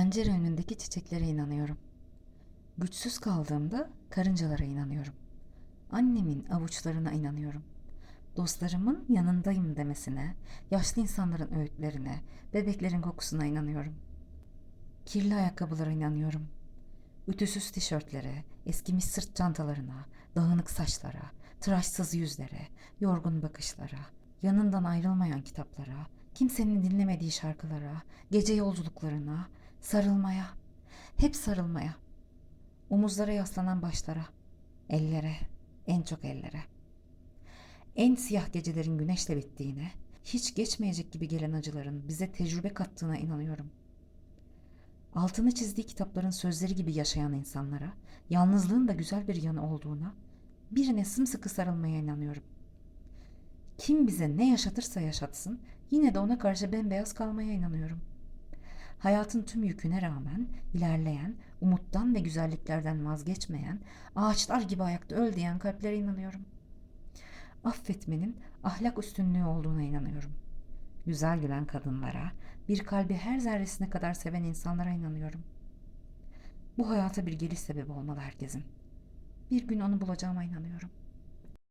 Pencere önündeki çiçeklere inanıyorum. Güçsüz kaldığımda karıncalara inanıyorum. Annemin avuçlarına inanıyorum. Dostlarımın yanındayım demesine, yaşlı insanların öğütlerine, bebeklerin kokusuna inanıyorum. Kirli ayakkabılara inanıyorum. Ütüsüz tişörtlere, eskimiş sırt çantalarına, dağınık saçlara, tıraşsız yüzlere, yorgun bakışlara, yanından ayrılmayan kitaplara, kimsenin dinlemediği şarkılara, gece yolculuklarına, sarılmaya, hep sarılmaya. Omuzlara yaslanan başlara, ellere, en çok ellere. En siyah gecelerin güneşle bittiğine, hiç geçmeyecek gibi gelen acıların bize tecrübe kattığına inanıyorum. Altını çizdiği kitapların sözleri gibi yaşayan insanlara, yalnızlığın da güzel bir yanı olduğuna, birine sımsıkı sarılmaya inanıyorum. Kim bize ne yaşatırsa yaşatsın, yine de ona karşı bembeyaz kalmaya inanıyorum. Hayatın tüm yüküne rağmen ilerleyen, umuttan ve güzelliklerden vazgeçmeyen, ağaçlar gibi ayakta öl diyen kalplere inanıyorum. Affetmenin ahlak üstünlüğü olduğuna inanıyorum. Güzel gülen kadınlara, bir kalbi her zerresine kadar seven insanlara inanıyorum. Bu hayata bir geliş sebebi olmalı herkesin. Bir gün onu bulacağıma inanıyorum.